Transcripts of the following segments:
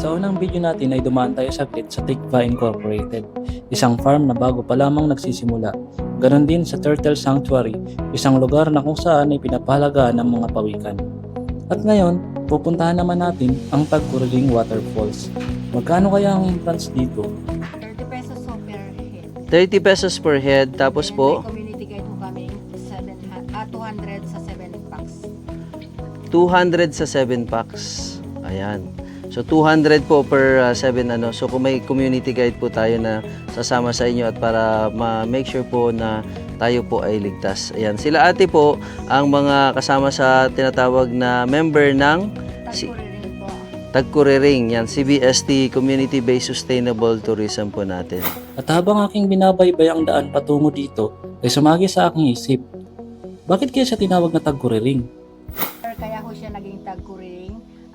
Sa unang video natin ay dumaan tayo saglit sa Tikva Incorporated, isang farm na bago pa lamang nagsisimula. Ganon din sa Turtle Sanctuary, isang lugar na kung saan ay pinapahalagaan ng mga pawikan. At ngayon, pupuntahan naman natin ang Tagkuriling Waterfalls. Magkano kaya ang entrance dito? 30 pesos so per head. 30 pesos per head. Tapos Then, po, may community guide po kami, 7, ah, 200 sa 7 packs. 200 sa 7 packs. Ayan. So 200 po per 7 ano. So kung may community guide po tayo na sasama sa inyo at para ma-make sure po na tayo po ay ligtas. Ayan. Sila ate po ang mga kasama sa tinatawag na member ng Si-. Tagkuriring. Yan, CBST Community Based Sustainable Tourism po natin. At habang aking binabaybay ang daan patungo dito, ay sumagi sa aking isip. Bakit kaya siya tinawag na Tagkuriling?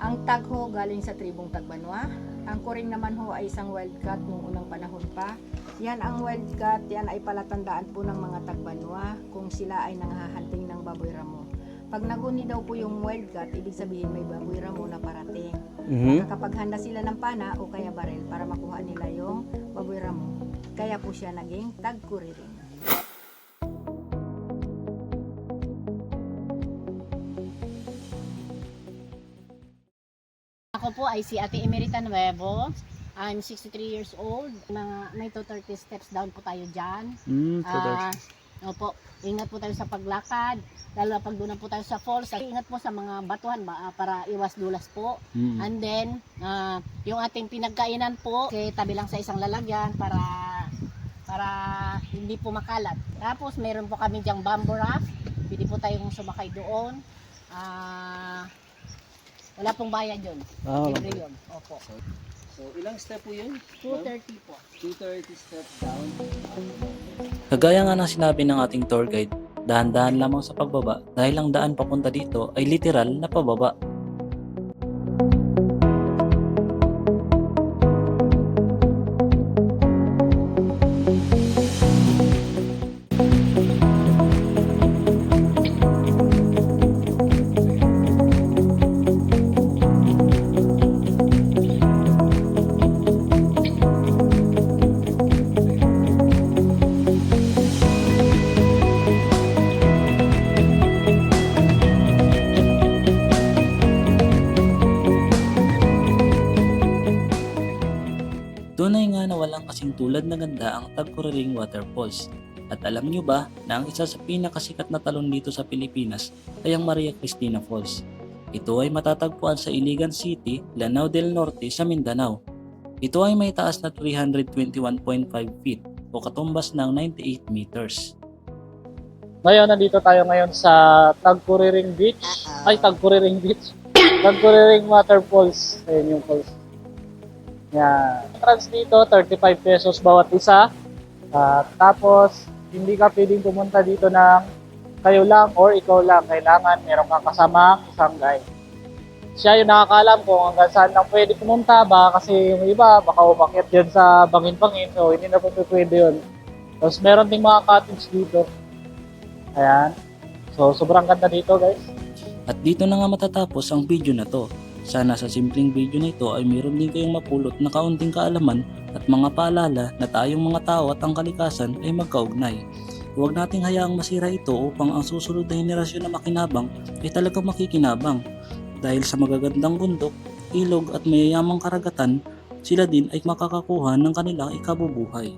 Ang tag ho galing sa tribong Tagbanwa. Ang kuring naman ho ay isang wildcat nung unang panahon pa. Yan ang wildcat, yan ay palatandaan po ng mga Tagbanwa kung sila ay nanghahanting ng baboy ramo. Pag naguni daw po yung wildcat, ibig sabihin may baboy ramo na parating. Mhm. Nakapaghanda sila ng pana o kaya baril para makuha nila yung baboy ramo. Kaya po siya naging tagkuriring. Ako po ay si Ate Emerita Nuevo. I'm 63 years old. Mga, may to 30 steps down po tayo dyan. Hmm, Ah, opo, ingat po tayo sa paglakad. Lalo na pag doon po tayo sa falls. Ingat po sa mga batuhan ba, ah, para iwas dulas po. Hmm. And then, ah, yung ating pinagkainan po, kay tabi lang sa isang lalagyan para para hindi po makalat. Tapos, meron po kami diyang bamboo raft. Pwede po tayong sumakay doon. Ah, wala pong bayad yun. Ah, Libre yun. Opo. So, ilang step po yun? 230 po. 230 steps down. Kagaya nga ng sinabi ng ating tour guide, dahan-dahan lamang sa pagbaba dahil ang daan papunta dito ay literal na pababa. Walang kasing tulad na ganda ang Tagkuriling Waterfalls. At alam nyo ba na ang isa sa pinakasikat na talon dito sa Pilipinas ay ang Maria Cristina Falls. Ito ay matatagpuan sa Iligan City, Lanao del Norte sa Mindanao. Ito ay may taas na 321.5 feet o katumbas ng 98 meters. Ngayon, nandito tayo ngayon sa Tagkuriring Beach. Ay, Tagkuriring Beach. Tagkuriring Waterfalls. Ayan yung falls. Yan. Entrance dito, 35 pesos bawat isa. At tapos, hindi ka pwedeng pumunta dito ng kayo lang or ikaw lang. Kailangan meron kang kasama isang guide. Siya yung nakakaalam kung hanggang saan lang pwede pumunta ba kasi yung iba baka umakyat dyan sa bangin-bangin so hindi na po pwede yun. Tapos meron ding mga cottage dito. Ayan. So, sobrang ganda dito, guys. At dito na nga matatapos ang video na to. Sana sa simpleng video na ito ay meron din kayong mapulot na kaunting kaalaman at mga paalala na tayong mga tao at ang kalikasan ay magkaugnay. Huwag nating hayaang masira ito upang ang susunod na henerasyon na makinabang ay talagang makikinabang. Dahil sa magagandang bundok, ilog at mayayamang karagatan, sila din ay makakakuha ng kanilang ikabubuhay.